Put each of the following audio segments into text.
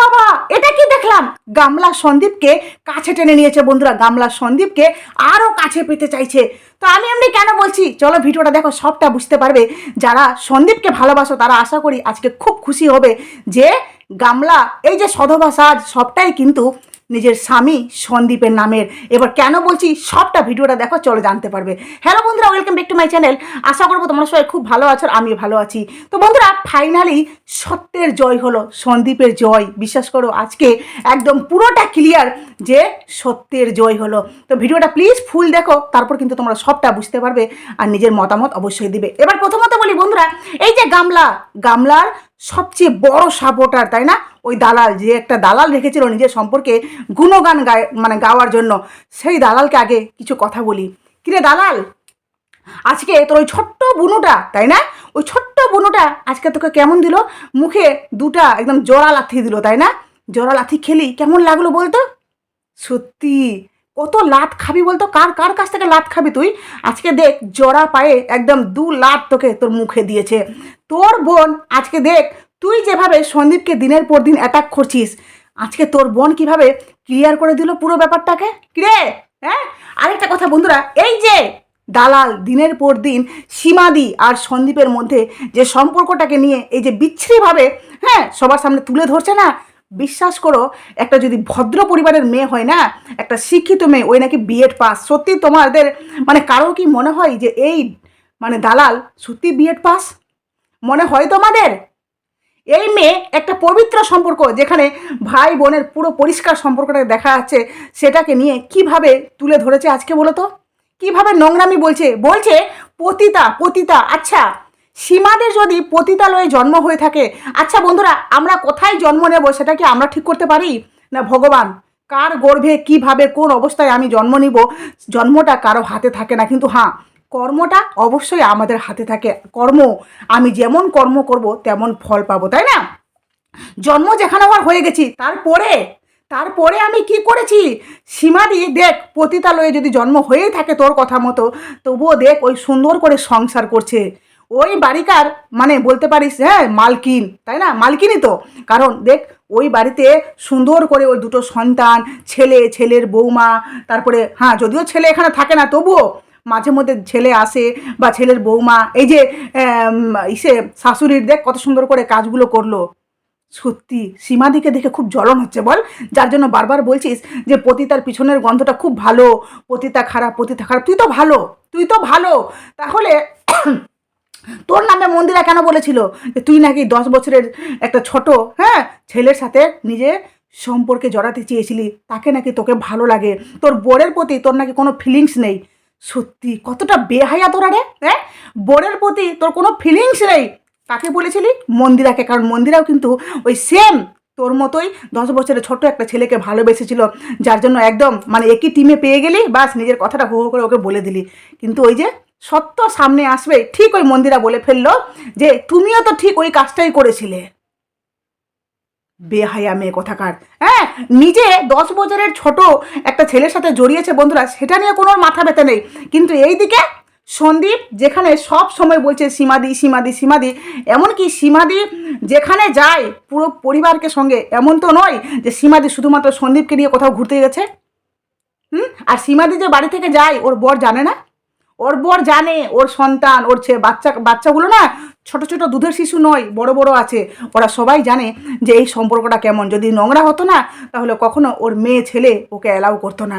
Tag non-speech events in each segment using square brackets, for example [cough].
বাবা, এটা কি দেখলাম? গামলা সন্দীপকে কাছে টেনে নিয়েছে বন্ধুরা, গামলা সন্দীপকে আরও কাছে পেতে চাইছে। তো আমি এমনি কেন বলছি? চলো ভিডিওটা দেখো, সবটা বুঝতে পারবে। যারা সন্দীপকে ভালোবাসো, তারা আশা করি আজকে খুব খুশি হবে যে গামলা, এই যে সধবা সাজ, সবটাই কিন্তু নিজের স্বামী সন্দীপের নামের। এবার কেন বলছি, সবটা ভিডিওটা দেখো, চলো জানতে পারবে। হ্যালো বন্ধুরা welcome back to my channel আশা করব তোমরা সবাই খুব ভালো আছো আর আমিও ভালো আছি। তো বন্ধুরা ফাইনালি সত্যের জয় হলো, সন্দীপের জয়। বিশ্বাস করো, আজকে একদম পুরোটা ক্লিয়ার যে সত্যের জয় হলো। তো ভিডিওটা প্লিজ ফুল দেখো, তারপর কিন্তু তোমরা সবটা বুঝতে পারবে আর নিজের মতামত অবশ্যই দিবে। এবার প্রথমত বলি বন্ধুরা, এই যে গামলা, গামলার সবচেয়ে বড় সাপোর্টার তাই না? ওই দালাল, যে একটা দালাল রেখেছিল নিজের সম্পর্কে গুণগান গায় মানে গাওয়ার জন্য। সেই দালালকে আগে কিছু কথা বলি। কিরে দালাল, আজকে তোর ওই ছোট্ট বুনুটা, তাই না? ওই ছোট্ট বুনুটা আজকে তোকে কেমন দিল? মুখে দুটা একদম জোড়া লাথি দিল, তাই না? জোড়া লাথি খেলি, কেমন লাগল বলতো? সত্যি কত লাত খাবি বলতো? কার কার কাছ থেকে লাত খাবি তুই? আজকে দেখ, জোড়া পায়ে একদম দু লাত তোকে তোর মুখে দিয়েছে। তোর বোন, আজকে দেখ, তুই যেভাবে সন্দীপকে দিনের পর দিন অ্যাটাক করছিস, আজকে তোর বোন কীভাবে ক্লিয়ার করে দিল পুরো ব্যাপারটাকে? কিরে হ্যাঁ? আরেকটা কথা বন্ধুরা, এই যে দালাল দিনের পর দিন সীমাদি আর সন্দীপের মধ্যে যে সম্পর্কটাকে নিয়ে এই যে বিচ্ছিরিভাবে হ্যাঁ সবার সামনে তুলে ধরছে না বিশ্বাস করো, একটা যদি ভদ্র পরিবারের মেয়ে হয় না, একটা শিক্ষিত মেয়ে, ওই নাকি বিএড পাস সত্যি তোমাদের মানে কারও কি মনে হয় যে এই মানে দালাল সত্যি বিএড পাস মনে হয় তোমাদের? এই মেয়ে একটা পবিত্র সম্পর্ক, যেখানে ভাই বোনের পুরো পরিষ্কার সম্পর্কটা দেখা যাচ্ছে, সেটাকে নিয়ে কীভাবে তুলে ধরেছে আজকে বলো তো? কীভাবে নোংরামি বলছে? বলছে, পতিতা পতিতা আচ্ছা সীমাদের যদি পতিতালয়ে জন্ম হয়ে থাকে আচ্ছা বন্ধুরা, আমরা কোথায় জন্ম নেব সেটা কি আমরা ঠিক করতে পারি? না ভগবান, কার গর্ভে, কীভাবে, কোন অবস্থায় আমি জন্ম নিব? জন্মটা কারও হাতে থাকে না, কিন্তু হ্যাঁ কর্মটা অবশ্যই আমাদের হাতে থাকে। কর্ম, আমি যেমন কর্ম করব, তেমন ফল পাবো, তাই না? জন্ম যেখানে আমার হয়ে গেছি, তারপরে তারপরে আমি কি করেছি? সীমাদি দেখ, পতিতালয়ে যদি জন্ম হয়েই থাকে তোর কথা মতো, তবুও দেখ ওই সুন্দর করে সংসার করছে। ওই বাড়িকার মানে বলতে পারিস হ্যাঁ মালকিন, তাই না? মালকিনই তো। কারণ দেখ, ওই বাড়িতে সুন্দর করে ওই দুটো সন্তান, ছেলে, ছেলের বৌমা, তারপরে হ্যাঁ যদিও ছেলে এখানে থাকে না, তবুও মাঝে মধ্যে ছেলে আসে বা ছেলের বৌমা, এই যে ইসে শাশুড়ির দেখ কত সুন্দর করে কাজগুলো করল। সত্যি, সীমাদিকে দেখে খুব জ্বলন হচ্ছে, বল। যার জন্য বারবার বলছিস যে পতিতার পিছনের গন্ধটা খুব ভালো, পতিতা খারাপ পতিতা খারাপ, তুই তো ভালো, তুই তো ভালো। তাহলে তোর নামে মন্দিরা কেন বলেছিল? যে তুই নাকি দশ বছরের একটা ছোট হ্যাঁ ছেলের সাথে নিজে সম্পর্কে জড়াতে চেয়েছিলি, তাকে নাকি তোকে ভালো লাগে। তোর বোরের প্রতি তোর নাকি কোনো ফিলিংস নেই। সত্যি, কতটা বেহায়া তোরা রে হ্যাঁ? বোরের প্রতি তোর কোনো ফিলিংস নেই। কাকে বলেছিলি? মন্দিরাকে, কারণ মন্দিরাও কিন্তু ওই সেম তোর মতোই দশ বছরের ছোট একটা ছেলেকে ভালোবেসেছিল, যার জন্য একদম মানে একই টিমে পেয়ে গেলি, বাস নিজের কথাটা হো করে ওকে বলে দিলি। কিন্তু ওই যে সত্য সামনে আসবে, ঠিক ওই মন্দিরা বলে ফেলল যে, তুমিও তো ঠিক ওই কাজটাই করেছিলে। বেহায়া মেয়ে কথাকার। হ্যাঁ নিজে দশ বছরের ছোট একটা ছেলের সাথে জড়িয়েছে বন্ধুরা, সেটা নিয়ে কোনো মাথা ব্যথা নেই। কিন্তু এই দিকে সন্দীপ, যেখানে সব সময় বলছে, সীমাদি সীমাদি সীমাদি, এমনকি সীমাদি যেখানে যায়, পুরো পরিবারকে সঙ্গে, এমন তো নয় যে সীমাদি শুধুমাত্র সন্দীপকে নিয়ে কোথাও ঘুরতে গেছে। হুম, আর সীমাদি যে বাড়ি থেকে যায়, ওর বর জানে না। ওর বর জানে, ওর সন্তান, ওর ছে, বাচ্চা, বাচ্চাগুলো না ছোট ছোট দুধের শিশু নয়, বড় বড় আছে। ওরা সবাই জানে যে এই সম্পর্কটা কেমন। যদি নোংরা হতো না, তাহলে কখনো ওর মেয়ে, ছেলে ওকে অ্যালাউ করতো না।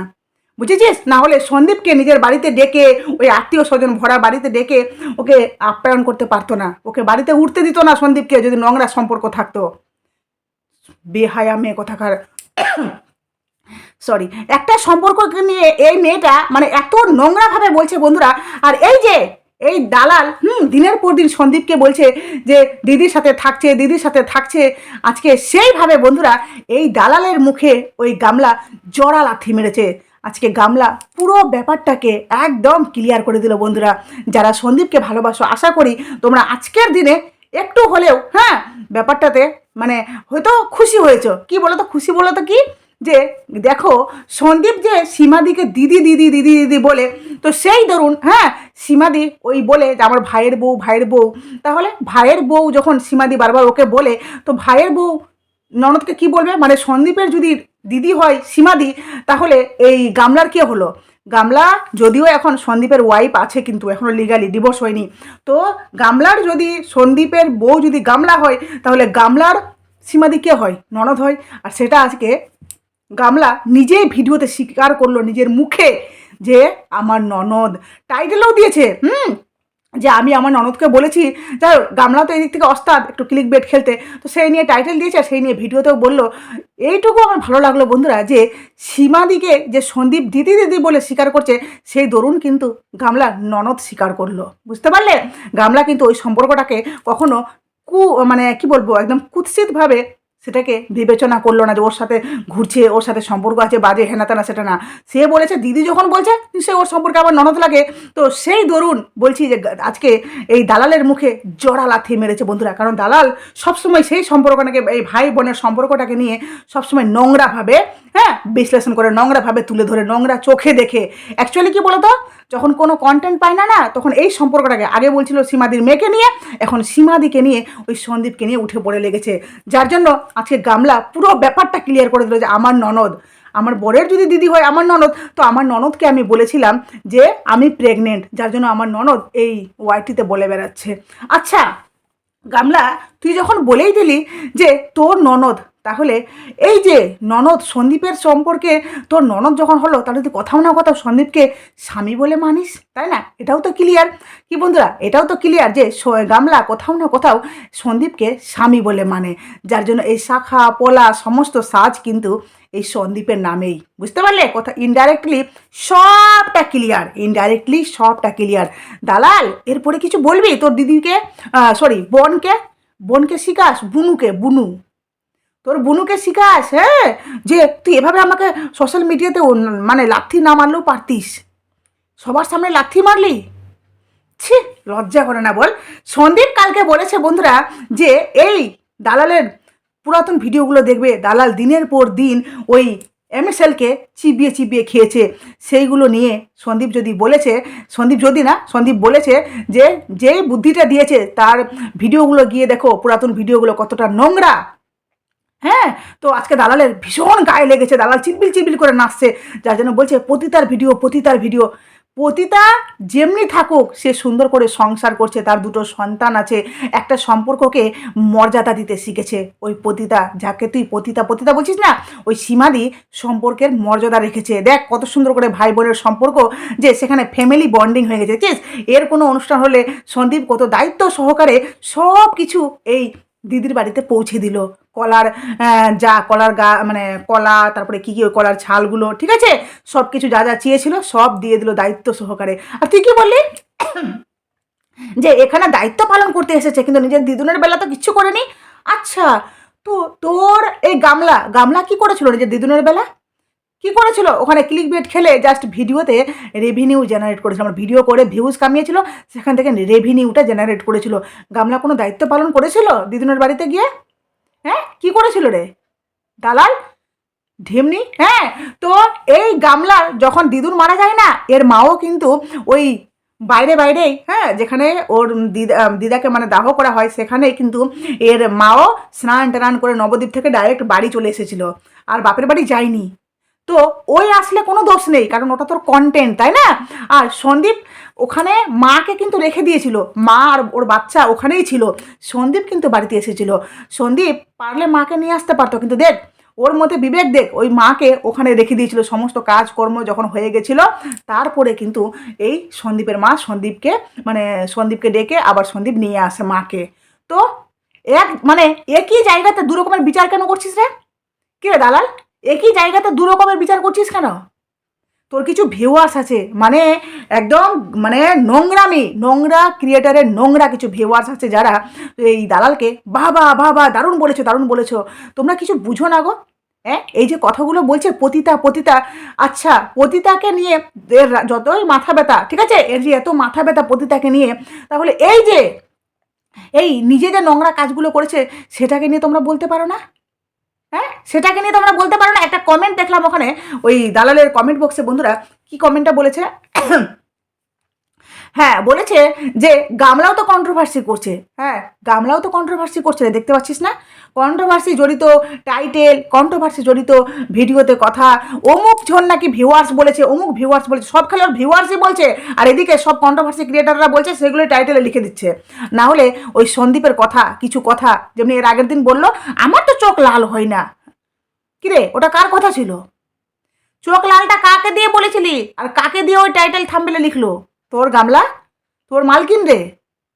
বুঝেছিস? না হলে সন্দীপকে নিজের বাড়িতে ডেকে, ওই আত্মীয় স্বজন ভরা বাড়িতে ডেকে ওকে আপ্যায়ন করতে পারতো না। ওকে বাড়িতে উঠতে দিত না সন্দীপকে যদি নোংরা সম্পর্ক থাকতো। বেহায়া মেয়ে কথাকার। সরি একটা সম্পর্ককে নিয়ে এই মেয়েটা মানে এত নোংরাভাবে বলছে বন্ধুরা। আর এই যে, এই দালাল, হুম, দিনের পর দিন সন্দীপকে বলছে যে, দিদির সাথে থাকছে, দিদির সাথে থাকছে। আজকে সেইভাবে বন্ধুরা এই দালালের মুখে ওই গামলা জড়া লাথি মেরেছে। আজকে গামলা পুরো ব্যাপারটাকে একদম ক্লিয়ার করে দিল বন্ধুরা। যারা সন্দীপকে ভালোবাসো, আশা করি তোমরা আজকের দিনে একটু হলেও হ্যাঁ ব্যাপারটাতে মানে হয়তো খুশি হয়েছো। কি বলো তো খুশি বলো তো কি? যে দেখো সন্দীপ যে সীমাদিকে দিদি দিদি দিদি দিদি বলে, তো সেই ধরুন হ্যাঁ সীমাদি ওই বলে যে আমার ভাইয়ের বউ ভাইয়ের বউ। তাহলে ভাইয়ের বউ যখন সীমাদি বারবার ওকে বলে, তো ভাইয়ের বউ ননদকে কি বলবে? মানে সন্দীপের যদি দিদি হয় সীমাদি, তাহলে এই গামলার কে হলো? গামলা যদিও এখন সন্দীপের ওয়াইফ আছে, কিন্তু এখনও লিগালি ডিভোর্স হয়নি। তো গামলার যদি সন্দীপের বউ যদি গামলা হয়, তাহলে গামলার সীমাদি কে হয়? ননদ হয়। আর সেটা আজকে গামলা নিজেই ভিডিওতে স্বীকার করল নিজের মুখে যে আমার ননদ। টাইটেলও দিয়েছে হুম? যে আমি আমার ননদকে বলেছি হোক, গামলা তো এদিক থেকে অস্তাদ একটু ক্লিক বেট খেলতে। তো সেই নিয়ে টাইটেল দিয়েছে আর সেই নিয়ে ভিডিওতেও বলল এইটুকু আমার ভালো লাগল বন্ধুরা যে সীমাদিকে যে সন্দীপ দিদি দিদি বলে স্বীকার করছে সেই দরুন কিন্তু গামলা ননদ স্বীকার করল। বুঝতে পারলে? গামলা কিন্তু ওই সম্পর্কটাকে কখনো কু মানে কি বলব একদম কুৎসিতভাবে সেটাকে বিবেচনা করল না যে ওর সাথে ঘুরছে, ওর সাথে সম্পর্ক আছে, বাজে হেনা তেনা সেটা না। সে বলেছে, দিদি যখন বলছে সে ওর সম্পর্কে আবার ননদ লাগে। তো সেই দরুন বলছি যে, আজকে এই দালালের মুখে জড়া লাথি মেরেছে বন্ধুরা। কারণ দালাল সবসময় সেই সম্পর্কটাকে, এই ভাই বোনের সম্পর্কটাকে নিয়ে সবসময় নোংরাভাবে হ্যাঁ বিশ্লেষণ করে, নোংরাভাবে তুলে ধরে, নোংরা চোখে দেখে। অ্যাকচুয়ালি কি বলতো? যখন কোনো কন্টেন্ট পায় না না, তখন এই সম্পর্কটাকে আগে বলছিল সীমাদির মেয়েকে নিয়ে, এখন সীমাদিকে নিয়ে ওই সন্দীপকে নিয়ে উঠে পড়ে লেগেছে। যার জন্য আজকে গামলা পুরো ব্যাপারটা ক্লিয়ার করে দিল যে আমার ননদ, আমার বরের যদি দিদি হয় আমার ননদ, তো আমার ননদকে আমি বলেছিলাম যে আমি প্রেগনেন্ট যার জন্য আমার ননদ এই ওয়াইটিতে বলে বেড়াচ্ছে। আচ্ছা গামলা, তুই যখন বলেই দিলি যে তোর ননদ তাহলে এই যে ননদ সন্দীপের সম্পর্কে, তোর ননদ যখন হলো, তাহলে তুই কোথাও না কোথাও সন্দীপকে স্বামী বলে মানিস, তাই না? এটাও তো ক্লিয়ার কি বন্ধুরা, এটাও তো ক্লিয়ার যে গামলা কোথাও না কোথাও সন্দীপকে স্বামী বলে মানে। যার জন্য এই শাখা, পোলা, সমস্ত সাজ কিন্তু এই সন্দীপের নামেই। বুঝতে পারলে? কথা ইনডাইরেক্টলি সবটা ক্লিয়ার ইনডাইরেক্টলি সবটা ক্লিয়ার দালাল, এরপরে কিছু বলবি তোর দিদিকে? সরি বোনকে? বোনকে শিখাস, বুনুকে, বুনু। তোর বুনুকে শিখাস হ্যাঁ? যে তুই এভাবে আমাকে সোশ্যাল মিডিয়াতে মানে লাথি না মারলেও পারতিস। সবার সামনে লাথি মারলি? ছি, লজ্জা করে না বল। সন্দীপ কালকে বলেছে বন্ধুরা যে, এই দালালের পুরাতন ভিডিওগুলো দেখবে, দালাল দিনের পর দিন ওই এমএসএলকে চিবিয়ে চিবিয়ে খেয়েছে। সেইগুলো নিয়ে সন্দীপ যদি বলেছে, সন্দীপ যদি না, সন্দীপ বলেছে যে, যেই বুদ্ধিটা দিয়েছে, তার ভিডিওগুলো গিয়ে দেখো, পুরাতন ভিডিওগুলো কতটা নোংরা। হ্যাঁ তো আজকে দালালের ভীষণ গায়ে লেগেছে, দালাল চিলবিল চিলবিল করে নাচছে, যার জন্য বলছে পতিতার ভিডিও পতিতার ভিডিও পতিতা যেমনি থাকুক, সে সুন্দর করে সংসার করছে, তার দুটো সন্তান আছে, একটা সম্পর্ককে মর্যাদা দিতে শিখেছে। ওই পতিতা, যাকে তুই পতিতা পতিতা বলছিস না, ওই সীমাদি সম্পর্কের মর্যাদা রেখেছে। দেখ কত সুন্দর করে ভাই বোনের সম্পর্ক, যে সেখানে ফ্যামিলি বন্ডিং হয়ে গেছে। ঠিক এর কোনো অনুষ্ঠান হলে সন্দীপ কত দায়িত্ব সহকারে সব কিছু এই দিদির বাড়িতে পৌঁছে দিল। কলার যা কলার গা মানে কলা, তারপরে কী কী ওই কলার ছালগুলো, ঠিক আছে? সব কিছু যা যা চেয়েছিল সব দিয়ে দিল দায়িত্ব সহকারে। আর তুই কী বললি? যে এখানে দায়িত্ব পালন করতে এসেছে, কিন্তু নিজের দিদুনের বেলা তো কিচ্ছু করেনি? আচ্ছা তো তোর এই গামলা গামলা কি করেছিল নিজের দিদুনের বেলা? কি করেছিল? ওখানে ক্লিক বেট খেলে জাস্ট ভিডিওতে রেভিনিউ জেনারেট করেছিল। আমার ভিডিও করে ভিউজ কামিয়েছিল, সেখান থেকে রেভিনিউটা জেনারেট করেছিল। গামলা কোনো দায়িত্ব পালন করেছিল দিদুনের বাড়িতে গিয়ে? হ্যাঁ? কি করেছিল রে? দালাল? ঢেমনি? হ্যাঁ? তো এই গামলার যখন দিদুর মারা যায় না, এর মাও কিন্তু ওই বাইরে বাইরেই হ্যাঁ যেখানে ওর দিদা দিদাকে মানে দাহ করা হয় সেখানে কিন্তু এর মাও স্নান টান করে নবদ্বীপ থেকে ডাইরেক্ট বাড়ি চলে এসেছিল। আর বাপের বাড়ি যায়নি। তো ওই আসলে কোনো দোষ নেই, কারণ ওটা তোর কন্টেন্ট তাই না? আর সন্দীপ ওখানে মাকে কিন্তু রেখে দিয়েছিল, মা আর ওর বাচ্চা ওখানেই ছিল, সন্দীপ কিন্তু বাড়িতে এসেছিল। সন্দীপ পারলে মাকে নিয়ে আসতে পারতো, কিন্তু দেখ, ওর মধ্যে বিবেক দেখ, ওই মাকে ওখানে রেখে দিয়েছিল, সমস্ত কাজকর্ম যখন হয়ে গেছিল, তারপরে কিন্তু এই সন্দীপের মা সন্দীপকে মানে সন্দীপকে ডেকে আবার সন্দীপ নিয়ে আসে মাকে। তো এক মানে একই জায়গাতে দু রকমের বিচার কেন করছিস রে? কি দালাল? একই জায়গাতে দু রকমের বিচার করছিস কেন? তোর কিছু ভিউয়ার্স আছে মানে একদম মানে নোংরামি, নোংরা ক্রিয়েটারের নোংরা কিছু ভিউয়ার্স আছে যারা এই দালালকে বাবা বাবা, দারুণ বলেছ দারুণ বলেছ। তোমরা কিছু বুঝো না গো? হ্যাঁ? এই যে কথাগুলো বলছে পতিতা পতিতা আচ্ছা পতিতাকে নিয়ে এর যতই মাথা ব্যথা, ঠিক আছে? এর যে এত মাথা ব্যথা পতিতাকে নিয়ে, তাহলে এই যে, এই নিজে যে নোংরা কাজগুলো করেছে, সেটাকে নিয়ে তোমরা বলতে পারো না? হ্যাঁ? সেটাকে নিয়ে তোমরা বলতে পারো না। একটা কমেন্ট দেখলাম ওখানে, ওই দালালের কমেন্ট বক্সে বন্ধুরা, কি কমেন্টটা বলেছে? হ্যাঁ বলেছে যে গামলাও তো কন্ট্রোভার্সি করছে। হ্যাঁ গামলাও তো কন্ট্রোভার্সি করছে দেখতে পাচ্ছিস না? কন্ট্রোভার্সি জড়িত টাইটেল কন্ট্রোভার্সি জড়িত ভিডিওতে কথা, অমুক জন নাকি ভিউয়ার্স বলেছে, অমুক ভিউয়ার্স বলেছে, সব খেলার ভিউয়ার্সই বলছে, আর এদিকে সব কন্ট্রোভার্সি ক্রিয়েটাররা বলছে সেগুলো টাইটেলে লিখে দিচ্ছে। না হলে ওই সন্দীপের কথা, কিছু কথা, যেমনি এর আগের দিন বলল, আমার তো চোখ লাল হয় না। কিরে ওটা কার কথা ছিল? চোখ লালটা কাকে দিয়ে বলেছিলি? আর কাকে দিয়ে ওই টাইটেল থাম্বেলে লিখলো? তোর গামলা? তোর মালকিন রে?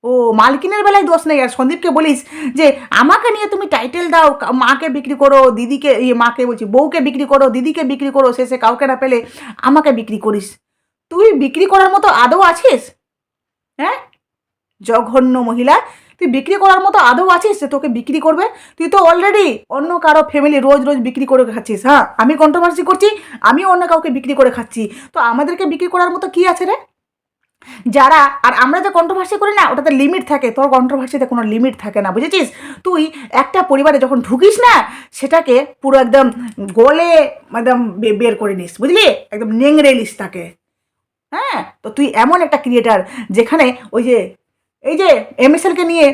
ও, মালকিনের বেলায় দোষ নেই। আর সন্দীপকে বলিস যে, আমাকে নিয়ে তুমি টাইটেল দাও মাকে বিক্রি করো, দিদিকে ইয়ে মাকে বলছি, বউকে বিক্রি করো, দিদিকে বিক্রি করো শেষে কাউকে না পেলে আমাকে বিক্রি করিস। তুই বিক্রি করার মতো আদৌ আছিস? হ্যাঁ? জঘন্য মহিলা, তুই বিক্রি করার মতো আদৌ আছিস যে তোকে বিক্রি করবে? তুই তো অলরেডি অন্য কারও ফ্যামিলি রোজ রোজ বিক্রি করে খাচ্ছিস হ্যাঁ? আমি কন্ট্রোভার্সি করছি আমি অন্য কাউকে বিক্রি করে খাচ্ছি। তো আমাদেরকে বিক্রি করার মতো কি আছে রে? যারা, আর আমরা যে কন্ট্রোভার্সি করি না, ওটাতে লিমিট থাকে। তোর কন্ট্রোভার্সিতে কোনো লিমিট থাকে না, বুঝেছিস? তুই একটা পরিবারে যখন ঢুকিস না, সেটাকে পুরো একদম গলে একদম বের করে নিস, বুঝলি? একদম নেংড়ে নিস তাকে। হ্যাঁ? তো তুই এমন একটা ক্রিয়েটার যেখানে ওই যে, এই যে এম এমএসএলকে নিয়ে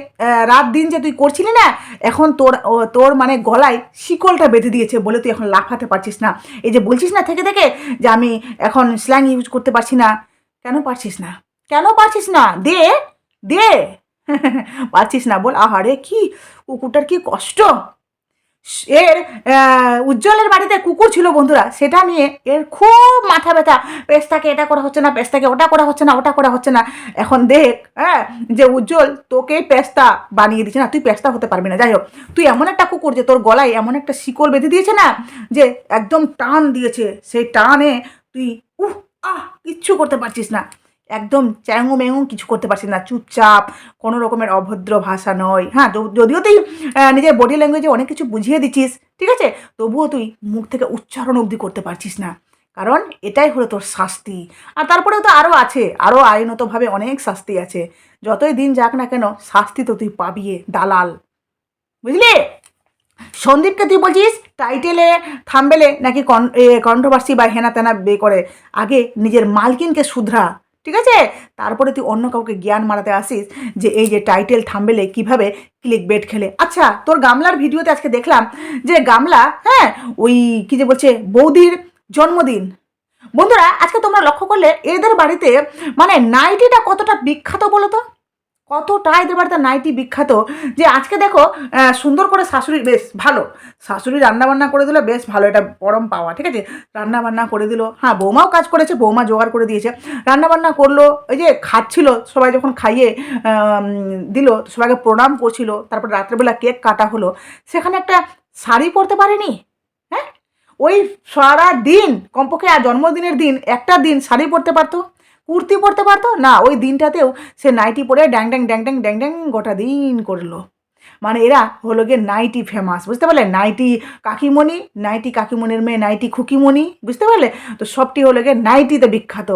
রাত দিন যে তুই করছিলি না, এখন তোর তোর মানে গলায় শিকলটা বেঁধে দিয়েছে বলে তুই এখন লাফাতে পারছিস না। এই যে বলছিস না থেকে থেকে যে আমি এখন স্ল্যাং ইউজ করতে পারছি না কেন পারছিস না? কেন পারছিস না? দে দে। [laughs] পারছিস না বল? আহারে, কি কুকুরটার কি কষ্ট? এর উজ্জ্বলের বাড়িতে কুকুর ছিল বন্ধুরা, সেটা নিয়ে এর খুব মাথা ব্যথা। পেস্তাকে এটা করা হচ্ছে না, পেস্তাকে ওটা করা হচ্ছে না, ওটা করা হচ্ছে না। এখন দেখ হ্যাঁ যে উজ্জ্বল তোকে পেস্তা বানিয়ে দিচ্ছে না, তুই পেস্তা হতে পারবি না। যাই হোক, তুই এমন একটা কুকুর যে তোর গলায় এমন একটা শিকল বেঁধে দিয়েছে না, যে একদম টান দিয়েছে, সেই টানে তুই আহ, কিচ্ছু করতে পারছিস না। একদম চ্যাঙো ম্যাঙো কিছু করতে পারছিস না। চুপচাপ, কোনো রকমের অভদ্র ভাষা নয়। হ্যাঁ যদিও তুই নিজের বডি ল্যাঙ্গুয়েজে অনেক কিছু বুঝিয়ে দিচ্ছিস, ঠিক আছে? তবুও তুই মুখ থেকে উচ্চারণ অবধি করতে পারছিস না। কারণ এটাই হলো তোর শাস্তি। আর তারপরেও তো আরও আছে আরও আইনতভাবে অনেক শাস্তি আছে। যতই দিন যাক না কেন, শাস্তি তো তুই পাবি দালাল। বুঝলি? সন্দীপকে তুই বলছিস টাইটেলে, থাম্বেলে নাকি কন্ট্রোভার্সি বা হেনা তেনা বে করে আগে নিজের মালকিনকে শুধরা, ঠিক আছে? তারপরে তুই অন্য কাউকে জ্ঞান মারাতে আসিস যে এই যে টাইটেল, থাম্বেলে কীভাবে ক্লিক বেট খেলে। আচ্ছা তোর গামলার ভিডিওতে আজকে দেখলাম যে গামলা হ্যাঁ ওই কি যে বলছে, বৌদির জন্মদিন। বন্ধুরা, আজকে তোমরা লক্ষ্য করলে এদের বাড়িতে মানে নাইটিটা কতটা বিখ্যাত বলো তো? কতটা এদের বাড়িতে নাইটি বিখ্যাত যে আজকে দেখো সুন্দর করে শাশুড়ি, বেশ ভালো। শাশুড়ি রান্নাবান্না করে দিল, বেশ ভালো, এটা পরম পাওয়া, ঠিক আছে? রান্নাবান্না করে দিল। হ্যাঁ বৌমাও কাজ করেছে, বৌমা জোগাড় করে দিয়েছে। রান্নাবান্না করল ওই যে খাচ্ছিল, সবাই যখন খাইয়ে দিল সবাইকে প্রণাম করছিল, তারপর রাত্রেবেলা কেক কাটা হলো। সেখানে একটা শাড়ি পরতে পারেনি? হ্যাঁ? ওই সারা দিন কমপক্ষে আর জন্মদিনের দিন, একটা দিন শাড়ি পরতে পারতো? কুর্তি পরতে পারতো? না, ওই দিনটাতেও সে নাইটি পরে ড্যাং ড্যাং ড্যাং ড্যাং ড্যাং ড্যাং গোটা দিন করল। মানে এরা হলো গিয়ে নাইটি ফেমাস বুঝতে পারলে? নাইটি কাকিমণি, নাইটি কাকিমণির মেয়ে, নাইটি খুকিমণি, বুঝতে পারলে? তো সবটি হলো গিয়ে নাইটিতে বিখ্যাত।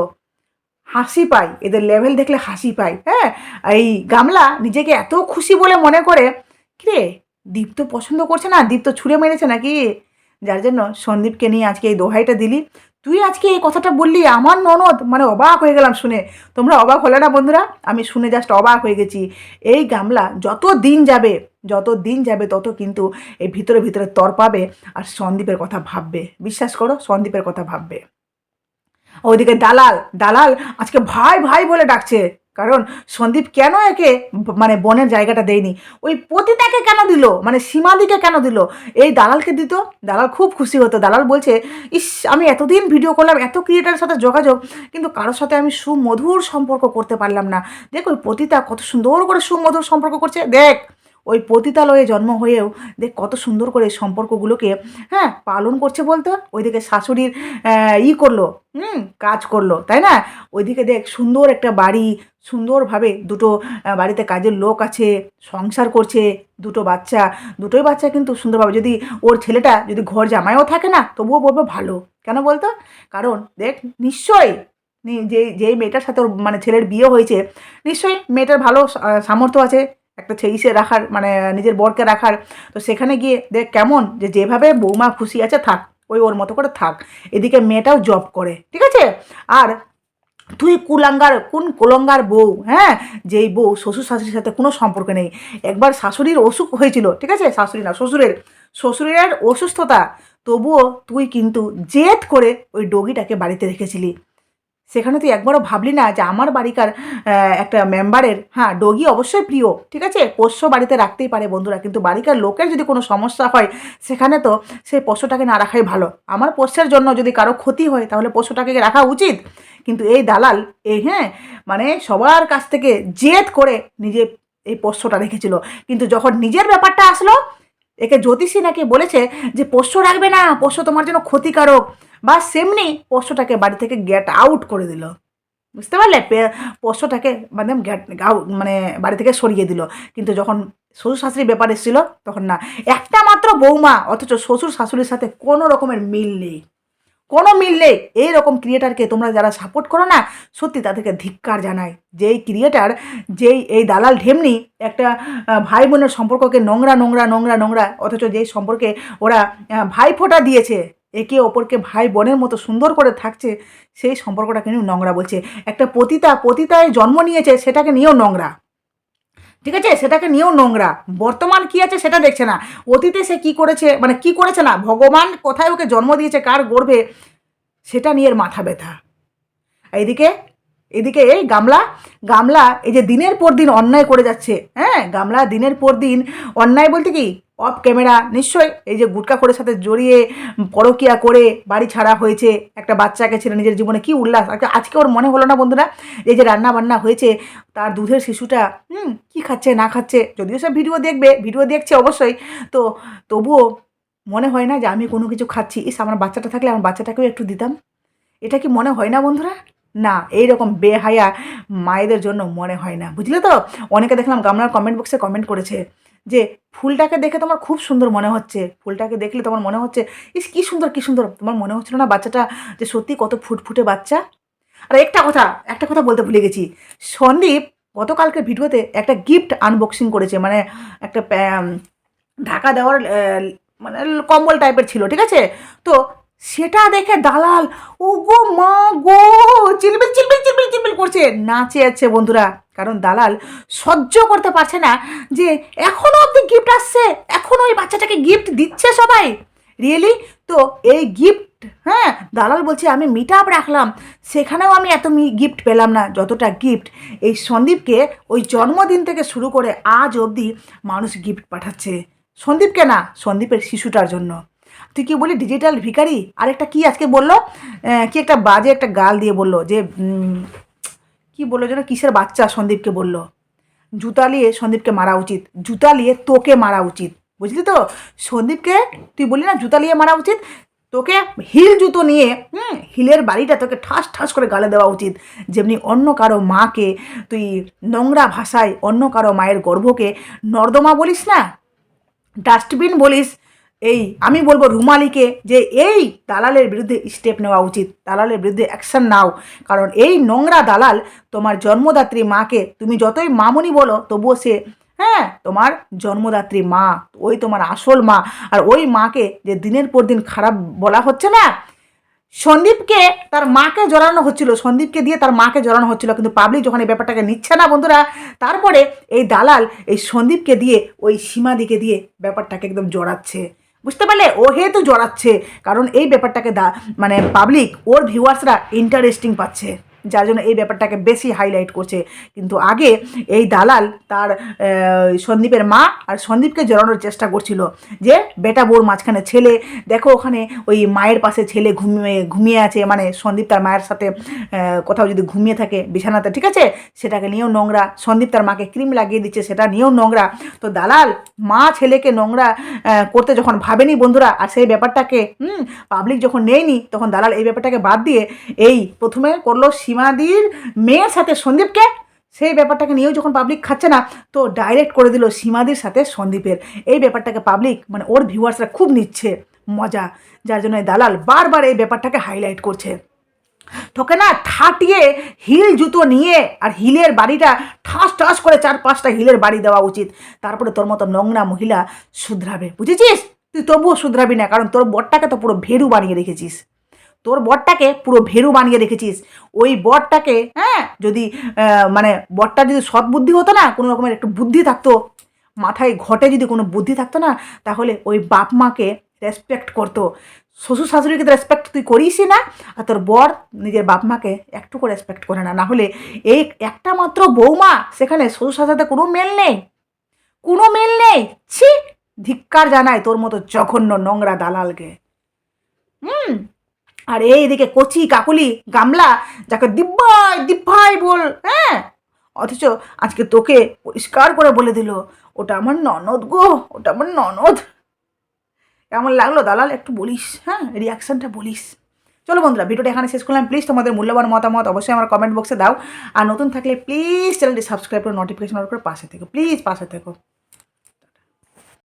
হাসি পায়, এদের লেভেল দেখলে হাসি পায় হ্যাঁ? এই গামলা নিজেকে এত খুশি বলে মনে করে, কিরে, দীপ তো পছন্দ করছে না? দীপ তো ছুঁড়ে মেরেছে নাকি? যার জন্য সন্দীপকে নিয়ে আজকে এই দোহাইটা দিলি। তুই আজকে এই কথাটা বললি, আমার ননদ মানে অবাক হয়ে গেলাম শুনে। তোমরা অবাক হলে না বন্ধুরা? আমি শুনে জাস্ট অবাক হয়ে গেছি। এই গামলা যত দিন যাবে, যত দিন যাবে, তত কিন্তু এই ভিতরে ভিতরে তর পাবে আর সন্দীপের কথা ভাববে। বিশ্বাস করো, সন্দীপের কথা ভাববে। ওইদিকে দালাল দালাল আজকে ভাই ভাই বলে ডাকছে। কারণ সন্দীপ কেন একে মানে বনের জায়গাটা দেয়নি? ওই পতিতাকে কেন দিল? মানে সীমাদিকে কেন দিল? এই দালালকে দিত? দালাল খুব খুশি হতো। দালাল বলছে, ইস, আমি এতদিন ভিডিও করলাম, এত ক্রিয়েটারের সাথে যোগাযোগ, কিন্তু কারোর সাথে আমি সুমধুর সম্পর্ক করতে পারলাম না। দেখ ওই পতিতা কত সুন্দর করে সুমধুর সম্পর্ক করছে। দেখ ওই পতিতালয়ে জন্ম হয়েও দেখ কত সুন্দর করে সম্পর্কগুলোকে হ্যাঁ পালন করছে বলতো? ওইদিকে শাশুড়ির ই করল, হুম, কাজ করল, তাই না? ওইদিকে দেখ সুন্দর একটা বাড়ি, সুন্দরভাবে দুটো বাড়িতে কাজের লোক আছে, সংসার করছে, দুটো বাচ্চা, দুটোই বাচ্চা কিন্তু সুন্দরভাবে যদি ওর ছেলেটা যদি ঘর জামাইও থাকে না, তবুও বলব ভালো। কেন বলতো? কারণ দেখ নিশ্চয়ই যে, যেই মেয়েটার সাথে ওর মানে ছেলের বিয়ে হয়েছে, নিশ্চয়ই মেয়েটার ভালো সামর্থ্য আছে একটা ছেইসে রাখার মানে নিজের বরকে রাখার। তো সেখানে গিয়ে দেখ কেমন, যে যেভাবে বৌমা খুশি আছে থাক, ওই ওর মতো করে থাক। এদিকে মেয়েটাও জব করে, ঠিক আছে? আর তুই কুলাঙ্গার, কোন কুলঙ্গার বউ হ্যাঁ? যেই বউ শ্বশুর শাশুড়ির সাথে কোনো সম্পর্ক নেই। একবার শাশুড়ির অসুখ হয়েছিল, ঠিক আছে? শাশুড়ি না, শ্বশুরের। শ্বশুরের অসুস্থতা, তবুও তুই কিন্তু জেদ করে ওই ডগিটাকে বাড়িতে রেখেছিলি। সেখানে তুই একবারও ভাবলি না যে আমার বাড়িকার একটা মেম্বারের হ্যাঁ ডগি অবশ্যই প্রিয়, ঠিক আছে? পোষ্য বাড়িতে রাখতেই পারে বন্ধুরা, কিন্তু বাড়িকার লোকের যদি কোনো সমস্যা হয়, সেখানে তো সেই পোষ্যটাকে না রাখাই ভালো। আমার পোষ্যের জন্য যদি কারও ক্ষতি হয়, তাহলে পোষ্যটাকে রাখা উচিত। কিন্তু এই দালাল এই হ্যাঁ মানে সবার কাছ থেকে জেদ করে নিজে এই পোষ্যটা রেখেছিল। কিন্তু যখন নিজের ব্যাপারটা আসলো একে জ্যোতিষী নাকি বলেছে যে পোষ্য রাখবে না, পোষ্য তোমার জন্য ক্ষতিকারক। বা সেমনি পোষ্যটাকে বাড়ি থেকে গেট আউট করে দিল। বুঝতে পারলে? পোষ্যটাকে মানে গেট মানে বাড়ি থেকে সরিয়ে দিল। কিন্তু যখন শ্বশুর শাশুড়ির ব্যাপার এসেছিল, তখন না, একটা মাত্র বৌমা, অথচ শ্বশুর শাশুড়ির সাথে কোনো রকমের মিল নেই। কোনো মিল নেই। এইরকম ক্রিয়েটারকে তোমরা যারা সাপোর্ট করো না, সত্যি তাদেরকে ধিক্কার জানায় যেই ক্রিয়েটার যেই, এই দালাল ঢেমনি একটা ভাই বোনের সম্পর্ককে নোংরা নোংরা নোংরা নোংরা, অথচ যেই সম্পর্কে ওরা ভাই ফোঁটা দিয়েছে, একে অপরকে ভাই বোনের মতো সুন্দর করে থাকছে, সেই সম্পর্কটাকে নিয়েও নোংরা বলছে। একটা পতিতা, পতিতায় জন্ম নিয়েছে, সেটাকে নিয়েও নোংরা। ঠিক আছে? সেটাকে নিয়েও নোংরা। বর্তমান কি আছে সেটা দেখছে না। অতীতে সে কি করেছে মানে কি করেছে না? ভগবান কোথায় ওকে জন্ম দিয়েছে, কার গর্বে সেটা নিয়ে এর মাথা ব্যথা। এইদিকে এদিকে এই গামলা গামলা এই যে দিনের পর দিন অন্যায় করে যাচ্ছে হ্যাঁ? গামলা দিনের পর দিন অন্যায় বলতে কি? Off camera. নিশ্চয়ই এই যে গুটকা করে সাথে জড়িয়ে, পরকিয়া করে বাড়ি ছাড়া হয়েছে একটা বাচ্চাকে ছেড়ে নিজের জীবনে, কি উল্লাস। আজকে- ওর মনে হলো না বন্ধুরা, এই যে রান্না বান্না হয়েছে, তার দুধের শিশুটা, হুম, কী খাচ্ছে, না খাচ্ছে, যদিও সে ভিডিও দেখবে, ভিডিও দেখছে অবশ্যই, তো তবুও মনে হয় না যে আমি কোনো কিছু খাচ্ছি। ইস, আমার বাচ্চাটা থাকলে আমার বাচ্চাটাকেও একটু দিতাম? এটা কি মনে হয় না বন্ধুরা? না এই রকম বেহায়া মায়েদের জন্য মনে হয় না। বুঝলে তো? অনেকে দেখলাম গামলার কমেন্ট বক্সে কমেন্ট করেছে। যে ফুলটাকে দেখে তোমার খুব সুন্দর মনে হচ্ছে। ফুলটাকে দেখলে তোমার মনে হচ্ছে, ইস, কী সুন্দর কী সুন্দর। তোমার মনে হচ্ছিল না বাচ্চাটা যে সত্যি কত ফুটফুটে বাচ্চা? আর একটা কথা একটা কথা বলতে ভুলে গেছি। সন্দীপ গতকালকে ভিডিওতে একটা গিফট আনবক্সিং করেছে মানে একটা ঢাকা দেওয়ার মানে কম্বল টাইপের ছিল, ঠিক আছে? তো সেটা দেখে দালাল ও গো মা গো! চিলবিল চিলবিল চিলবিল চিলবিল করছে। নাচে যাচ্ছে বন্ধুরা, কারণ দালাল সহ্য করতে পারছে না যে এখনও অব্দি গিফট আসছে এখনও ওই বাচ্চাটাকে গিফট দিচ্ছে সবাই। রিয়েলি তো এই গিফট হ্যাঁ দালাল বলছে, আমি মিট আপ রাখলাম, সেখানেও আমি এত গিফট পেলাম না, যতটা গিফট এই সন্দীপকে ওই জন্মদিন থেকে শুরু করে আজ অবধি মানুষ গিফট পাঠাচ্ছে। সন্দীপকে না, সন্দীপের শিশুটার জন্য। তুই কি বলি ডিজিটাল ভিখারি? আরেকটা কি আজকে বলল? কি একটা বাজে একটা গাল দিয়ে বলল যে কি বলল যেন? কিসের বাচ্চা? সন্দীপকে বলল। জুতা নিয়ে সন্দীপকে মারা উচিত। জুতা নিয়ে তোকে মারা উচিত। বুঝলি তো? সন্দীপকে, তুই বলি না, জুতা নিয়ে মারা উচিত? তোকে হিল জুতো নিয়ে, হুম, হিলের বাড়িটা তোকে ঠাস ঠাস করে গালে দেওয়া উচিত। যেমনি অন্য কারও মাকে তুই নোংরা ভাষায় অন্য কারও মায়ের গর্ভকে নর্দমা বলিস না, ডাস্টবিন বলিস এই, আমি বলব রুমালিকে যে এই দালালের বিরুদ্ধে স্টেপ নেওয়া উচিত, দালালের বিরুদ্ধে অ্যাকশন নাও। কারণ এই নোংরা দালাল তোমার জন্মদাত্রী মাকে, তুমি যতই মামনি বলো, তবুও সে হ্যাঁ তোমার জন্মদাত্রী মা, ওই তোমার আসল মা। আর ওই মাকে যে দিনের পর দিন খারাপ বলা হচ্ছে না, সন্দীপকে তার মাকে জড়ানো হচ্ছিল, সন্দীপকে দিয়ে তার মাকে জড়ানো হচ্ছিল, কিন্তু পাবলিক যখন এই ব্যাপারটাকে নিচ্ছে না বন্ধুরা, তারপরে এই দালাল এই সন্দীপকে দিয়ে, ওই সীমাদিকে দিয়ে ব্যাপারটাকে একদম জড়াচ্ছে। বুঝতে পারলে? ও হেতু জড়াচ্ছে। কারণ এই ব্যাপারটাকে দা মানে পাবলিক ওর ভিউয়ার্সরা ইন্টারেস্টিং পাচ্ছে। যার জন্য এই ব্যাপারটাকে বেশি হাইলাইট করছে। কিন্তু আগে এই দালাল তার সন্দীপের মা আর সন্দীপকে জড়ানোর চেষ্টা করছিল যে বেটা বোর মাঝখানে ছেলে, দেখো ওখানে ওই মায়ের পাশে ছেলে ঘুমিয়ে ঘুমিয়ে আছে মানে সন্দীপ তার মায়ের সাথে কোথাও যদি ঘুমিয়ে থাকে বিছানাতে, ঠিক আছে? সেটাকে নিয়েও নোংরা, সন্দীপ তার মাকে ক্রিম লাগিয়ে দিচ্ছে, সেটা নিয়েও নোংরা। তো দালাল মা ছেলেকে নোংরা করতে যখন ভাবেনি বন্ধুরা, আর সেই ব্যাপারটাকে, হুম পাবলিক যখন নেয়নি, তখন দালাল এই ব্যাপারটাকে বাদ দিয়ে এই প্রথমে করল সীমাদির মেয়ের সাথে সন্দীপকে? সেই ব্যাপারটাকে নিয়েও যখন পাবলিক খাচ্ছে না, তো ডাইরেক্ট করে দিল সীমাদির সাথে সন্দীপের। এই ব্যাপারটাকে পাবলিক মানে ওর ভিউয়ার্সরা খুব নিচ্ছে মজা, যার জন্য দালাল বারবার এই ব্যাপারটাকে হাইলাইট করছে। তোকে না ঠাটিয়ে হিল জুতো নিয়ে আর হিলের বাড়িটা ঠাস ঠাস করে চার পাঁচটা হিলের বাড়ি দেওয়া উচিত। তারপরে তোর মতো নোংরা মহিলা শুধরাবে। বুঝেছিস? তুই তবুও শুধরাবি না, কারণ তোর বরটাকে তো পুরো ভেরু বানিয়ে রেখেছিস। তোর বরটাকে পুরো ভেরু বানিয়ে রেখেছিস। ওই বরটাকে হ্যাঁ যদি মানে বরটা যদি সৎ বুদ্ধি হতো না, কোনো রকমের একটু বুদ্ধি থাকতো, মাথায় ঘটে যদি কোনো বুদ্ধি থাকতো না, তাহলে ওই বাপ মাকে রেসপেক্ট করতো। শ্বশুর শাশুড়িকে তো রেসপেক্ট তুই করিসই না, আর তোর বর নিজের বাপ মাকে একটুকু রেসপেক্ট করে না। না হলে এই একটা মাত্র বৌমা, সেখানে শ্বশুর শাশুড়িতে কোনো মেল নেই। কোনো মেল নেই। ছি, ধিক্কার জানায় তোর মতো জঘন্য নোংরা দালালকে। হুম আর এইদিকে কচি, কাকুলি, গামলা, যাকে দিব্যাই দিব্যাই বল হ্যাঁ? অথচ আজকে তোকে পরিষ্কার করে বলে দিল, ওটা আমার ননদ গো, ওটা আমার ননদ। কেমন লাগল দালাল, একটু বলিস হ্যাঁ? রিয়াকশানটা বলিস। চলো বন্ধুরা, ভিডিওটা এখানে শেষ করলাম। প্লিজ তোমাদের মূল্যবান মতামত অবশ্যই আমার কমেন্ট বক্সে দাও। আর নতুন থাকলে প্লিজ চ্যানেলটি সাবস্ক্রাইব করে নোটিফিকেশন করে পাশে থেকো। প্লিজ পাশে থেকো।